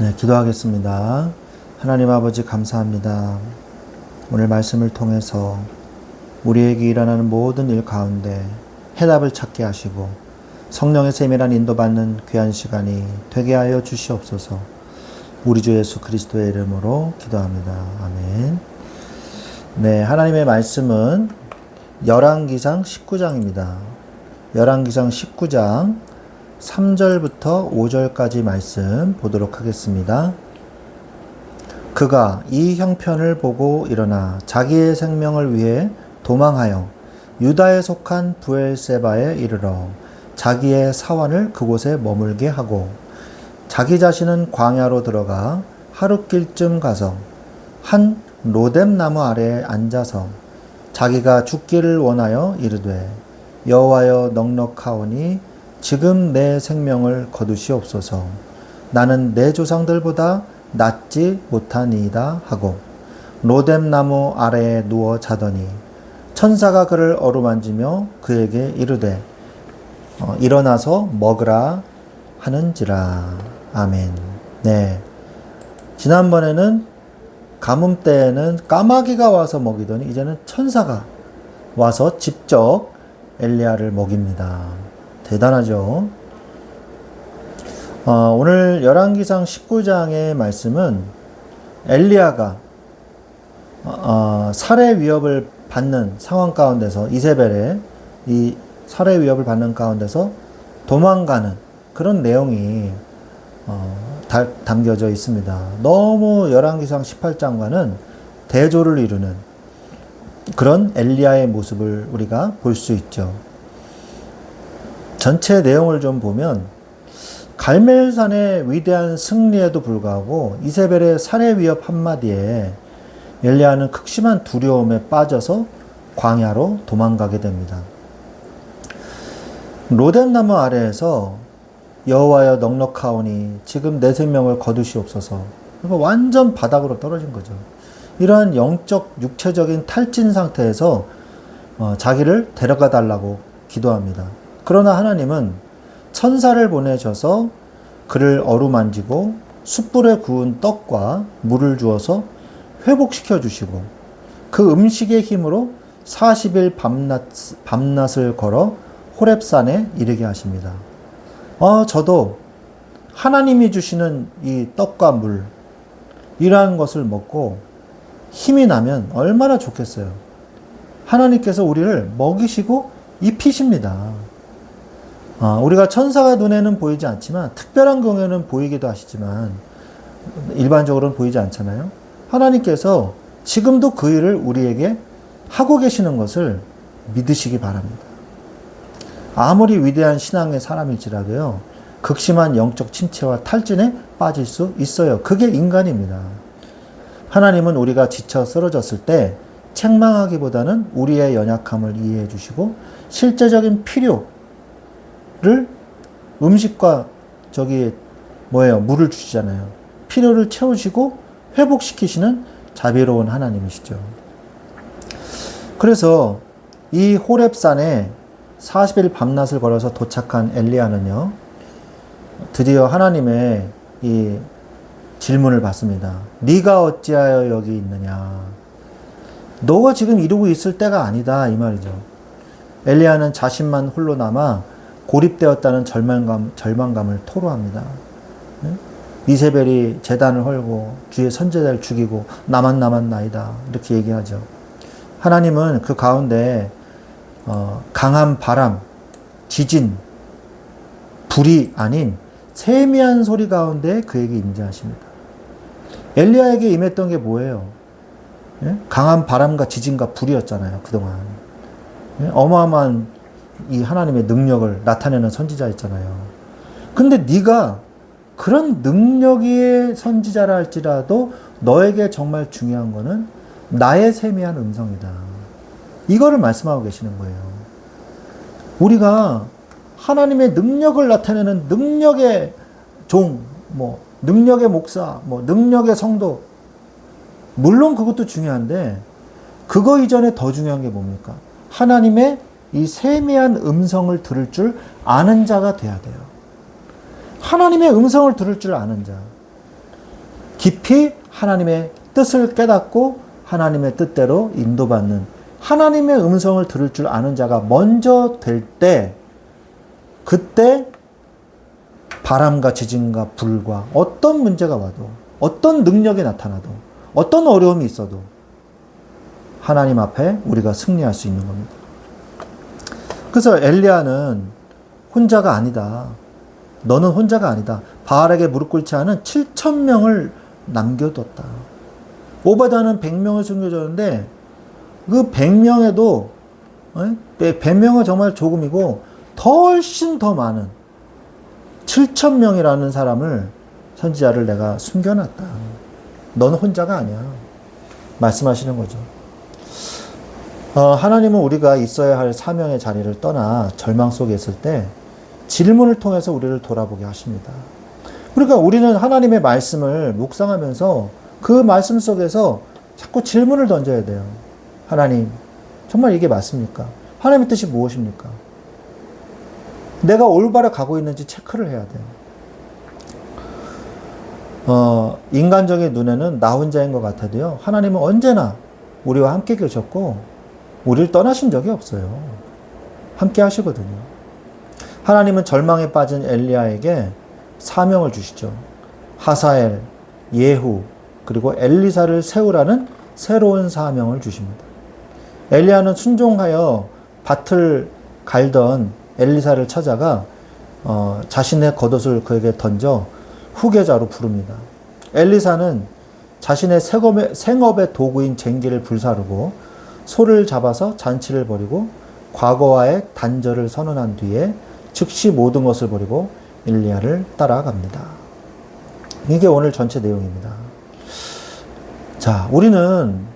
네, 기도하겠습니다. 하나님 아버지 감사합니다. 오늘 말씀을 통해서 우리에게 일어나는 모든 일 가운데 해답을 찾게 하시고 성령의 세밀한 인도받는 귀한 시간이 되게 하여 주시옵소서. 우리 주 예수 그리스도의 이름으로 기도합니다. 아멘. 네, 하나님의 말씀은 열왕기상 19장입니다. 열왕기상 19장 3절부터 5절까지 말씀 보도록 하겠습니다. 그가 이 형편을 보고 일어나 자기의 생명을 위해 도망하여 유다에 속한 부엘세바에 이르러 자기의 사원을 그곳에 머물게 하고 자기 자신은 광야로 들어가 하룻길쯤 가서 한 로뎀 나무 아래에 앉아서 자기가 죽기를 원하여 이르되 여호와여 넉넉하오니 지금 내 생명을 거두시옵소서 나는 내 조상들보다 낫지 못하니이다 하고 로뎀 나무 아래에 누워 자더니 천사가 그를 어루만지며 그에게 이르되 어, 일어나서 먹으라 하는지라 아멘. 네. 지난번에는 가뭄 때에는 까마귀가 와서 먹이더니 이제는 천사가 와서 직접 엘리야를 먹입니다. 대단하죠. 어, 오늘 열왕기상 19장의 말씀은 엘리야가 어, 어, 살해 위협을 받는 상황 가운데서 이세벨의 이 살해 위협을 받는 가운데서 도망가는 그런 내용이 어, 다, 담겨져 있습니다. 너무 열왕기상 18장과는 대조를 이루는 그런 엘리야의 모습을 우리가 볼 수 있죠. 전체 내용을 좀 보면 갈멜산의 위대한 승리에도 불구하고 이세벨의 살해 위협 한마디에 엘리야는 극심한 두려움에 빠져서 광야로 도망가게 됩니다. 로덴 나무 아래에서 여호와여 넉넉하오니 지금 내 생명을 거두시옵소서. 완전 바닥으로 떨어진 거죠. 이러한 영적 육체적인 탈진 상태에서 어, 자기를 데려가 달라고 기도합니다. 그러나 하나님은 천사를 보내셔서 그를 어루만지고 숯불에 구운 떡과 물을 주어서 회복시켜 주시고 그 음식의 힘으로 40일 밤낮, 밤낮을 걸어 호랩산에 이르게 하십니다. 어, 저도 하나님이 주시는 이 떡과 물, 이러한 것을 먹고 힘이 나면 얼마나 좋겠어요. 하나님께서 우리를 먹이시고 입히십니다. 아, 우리가 천사가 눈에는 보이지 않지만 특별한 경우에는 보이기도 하시지만 일반적으로는 보이지 않잖아요. 하나님께서 지금도 그 일을 우리에게 하고 계시는 것을 믿으시기 바랍니다. 아무리 위대한 신앙의 사람일지라도요, 극심한 영적 침체와 탈진에 빠질 수 있어요. 그게 인간입니다. 하나님은 우리가 지쳐 쓰러졌을 때 책망하기보다는 우리의 연약함을 이해해 주시고 실제적인 필요 를 음식과 저기 뭐예요? 물을 주시잖아요. 필요를 채우시고 회복시키시는 자비로운 하나님이시죠. 그래서 이 호랩산에 40일 밤낮을 걸어서 도착한 엘리야는요, 드디어 하나님의 이 질문을 받습니다. 네가 어찌하여 여기 있느냐? 너가 지금 이러고 있을 때가 아니다 이 말이죠. 엘리야는 자신만 홀로 남아 고립되었다는 절망감, 절망감을 토로합니다. 이세벨이 재단을 헐고 주의 선제자를 죽이고 나만 나만 나이다 이렇게 얘기하죠. 하나님은 그 가운데 어, 강한 바람, 지진, 불이 아닌 세미한 소리 가운데 그에게 임재하십니다. 엘리야에게 임했던 게 뭐예요? 예? 강한 바람과 지진과 불이었잖아요, 그동안. 예? 어마어마한 이 하나님의 능력을 나타내는 선지자였잖아요. 근데 네가 그런 능력의 선지자라 할지라도 너에게 정말 중요한 거는 나의 세미한 음성이다. 이거를 말씀하고 계시는 거예요. 우리가 하나님의 능력을 나타내는 능력의 종, 뭐, 능력의 목사, 뭐, 능력의 성도. 물론 그것도 중요한데, 그거 이전에 더 중요한 게 뭡니까? 하나님의 이 세미한 음성을 들을 줄 아는 자가 돼야 돼요. 하나님의 음성을 들을 줄 아는 자. 깊이 하나님의 뜻을 깨닫고 하나님의 뜻대로 인도받는 하나님의 음성을 들을 줄 아는 자가 먼저 될 때 그때 바람과 지진과 불과 어떤 문제가 와도 어떤 능력이 나타나도 어떤 어려움이 있어도 하나님 앞에 우리가 승리할 수 있는 겁니다. 그래서 엘리야는 혼자가 아니다. 너는 혼자가 아니다. 바알에게 무릎 꿇지 않은 7천 명을 남겨뒀다. 오바다는 100명을 숨겨줬는데 그 100명에도 100명은 정말 조금이고 훨씬 더 많은 7천 명이라는 사람을 선지자를 내가 숨겨놨다. 너는 혼자가 아니야. 말씀하시는 거죠. 어, 하나님은 우리가 있어야 할 사명의 자리를 떠나 절망 속에 있을 때 질문을 통해서 우리를 돌아보게 하십니다. 그러니까 우리는 하나님의 말씀을 묵상하면서 그 말씀 속에서 자꾸 질문을 던져야 돼요. 하나님, 정말 이게 맞습니까? 하나님의 뜻이 무엇입니까? 내가 올바로 가고 있는지 체크를 해야 돼요. 어, 인간적인 눈에는 나 혼자인 것 같아도요, 하나님은 언제나 우리와 함께 계셨고, 우리를 떠나신 적이 없어요. 함께 하시거든요. 하나님은 절망에 빠진 엘리야에게 사명을 주시죠. 하사엘, 예후, 그리고 엘리사를 세우라는 새로운 사명을 주십니다. 엘리야는 순종하여 밭을 갈던 엘리사를 찾아가 어, 자신의 겉옷을 그에게 던져 후계자로 부릅니다. 엘리사는 자신의 생업의, 생업의 도구인 쟁기를 불사르고 소를 잡아서 잔치를 벌이고 과거와의 단절을 선언한 뒤에 즉시 모든 것을 버리고 엘리야를 따라갑니다. 이게 오늘 전체 내용입니다. 자, 우리는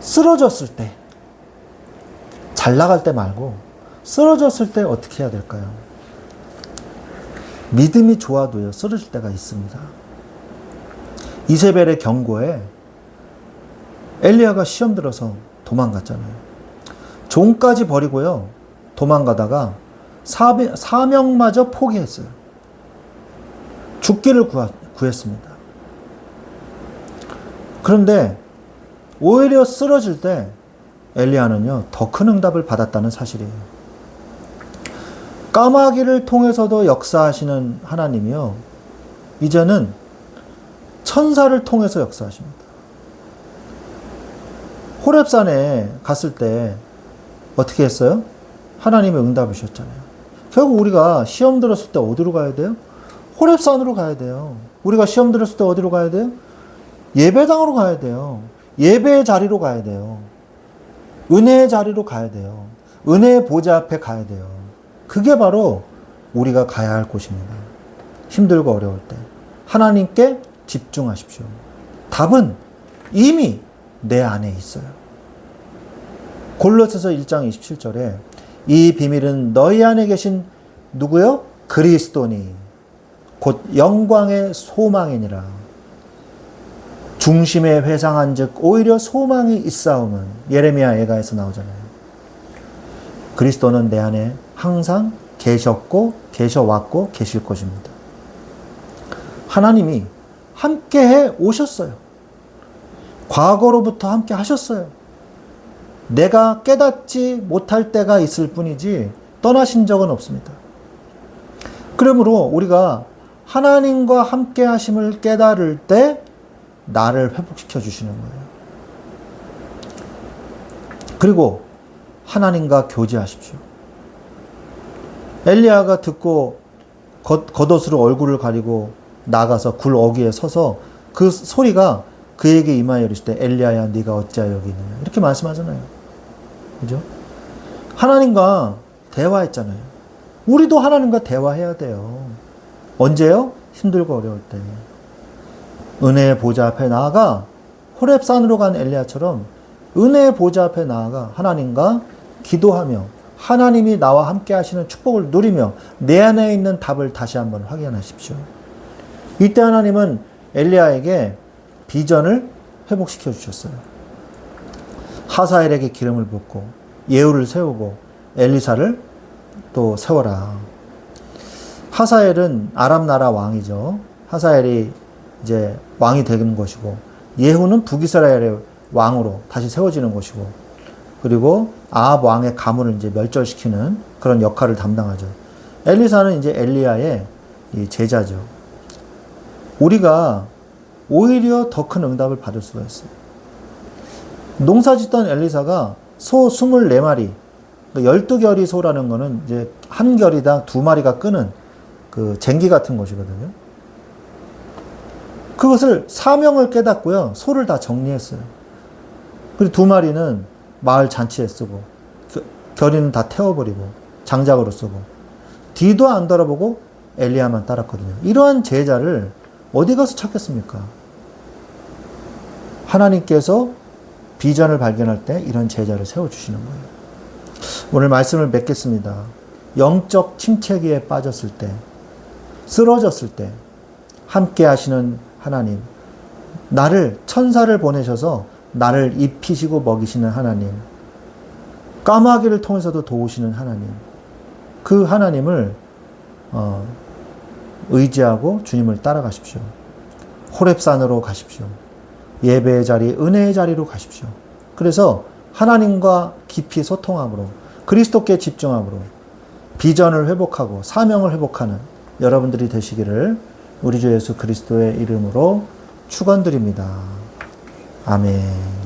쓰러졌을 때, 잘 나갈 때 말고, 쓰러졌을 때 어떻게 해야 될까요? 믿음이 좋아도요, 쓰러질 때가 있습니다. 이세벨의 경고에 엘리야가 시험 들어서 도망갔잖아요. 종까지 버리고요, 도망가다가 사명 마저 포기했어요. 죽기를 구했습니다. 그런데 오히려 쓰러질 때 엘리야는요, 더 큰 응답을 받았다는 사실이에요. 까마귀를 통해서도 역사하시는 하나님이요, 이제는 천사를 통해서 역사하십니다. 호랩산에 갔을 때 어떻게 했어요? 하나님의 응답을 주셨잖아요. 결국 우리가 시험 들었을 때 어디로 가야 돼요? 호랩산으로 가야 돼요. 우리가 시험 들었을 때 어디로 가야 돼요? 예배당으로 가야 돼요. 예배의 자리로 가야 돼요. 은혜의 자리로 가야 돼요. 은혜의 보좌 앞에 가야 돼요. 그게 바로 우리가 가야 할 곳입니다. 힘들고 어려울 때. 하나님께 집중하십시오. 답은 이미 내 안에 있어요. 골로새서 1장 27절에 이 비밀은 너희 안에 계신 누구요? 그리스도니 곧 영광의 소망이니라. 중심에 회상한즉 오히려 소망이 있사오면 예레미야 예가에서 나오잖아요. 그리스도는 내 안에 항상 계셨고 계셔왔고 계실 것입니다. 하나님이 함께 해 오셨어요. 과거로부터 함께 하셨어요. 내가 깨닫지 못할 때가 있을 뿐이지 떠나신 적은 없습니다. 그러므로 우리가 하나님과 함께 하심을 깨달을 때 나를 회복시켜 주시는 거예요. 그리고 하나님과 교제하십시오. 엘리야가 듣고 겉, 겉옷으로 얼굴을 가리고 나가서 굴 어귀에 서서 그 소리가 그에게 임하여 이르실 때 엘리야야 네가 어찌하여 여기 있느냐 이렇게 말씀하잖아요. 그죠? 하나님과 대화했잖아요. 우리도 하나님과 대화해야 돼요. 언제요? 힘들고 어려울 때. 은혜의 보좌 앞에 나아가 호랩산으로 간 엘리야처럼 은혜의 보좌 앞에 나아가 하나님과 기도하며 하나님이 나와 함께 하시는 축복을 누리며 내 안에 있는 답을 다시 한번 확인하십시오. 이때 하나님은 엘리야에게 비전을 회복시켜 주셨어요. 하사엘에게 기름을 붓고 예후를 세우고 엘리사를 또 세워라. 하사엘은 아람 나라 왕이죠. 하사엘이 이제 왕이 되는 것이고 예후는 북이스라엘의 왕으로 다시 세워지는 것이고 그리고 아합 왕의 가문을 이제 멸절시키는 그런 역할을 담당하죠. 엘리사는 이제 엘리야의 이 제자죠. 우리가 오히려 더 큰 응답을 받을 수가 있어요. 농사 짓던 엘리사가 소 24마리, 12결이 소라는 거는 이제 한 결이당 두 마리가 끄는 그 쟁기 같은 것이거든요. 그것을 사명을 깨닫고요. 소를 다 정리했어요. 그리고 두 마리는 마을 잔치에 쓰고, 겨- 결이는 다 태워버리고, 장작으로 쓰고, 뒤도 안 돌아보고 엘리야만 따랐거든요. 이러한 제자를 어디 가서 찾겠습니까? 하나님께서 비전을 발견할 때 이런 제자를 세워주시는 거예요. 오늘 말씀을 맺겠습니다. 영적 침체기에 빠졌을 때, 쓰러졌을 때, 함께 하시는 하나님, 나를, 천사를 보내셔서 나를 입히시고 먹이시는 하나님, 까마귀를 통해서도 도우시는 하나님, 그 하나님을 어, 의지하고 주님을 따라가십시오. 호랩산으로 가십시오. 예배의 자리, 은혜의 자리로 가십시오. 그래서 하나님과 깊이 소통함으로 그리스도께 집중함으로 비전을 회복하고 사명을 회복하는 여러분들이 되시기를 우리 주 예수 그리스도의 이름으로 축원드립니다. 아멘.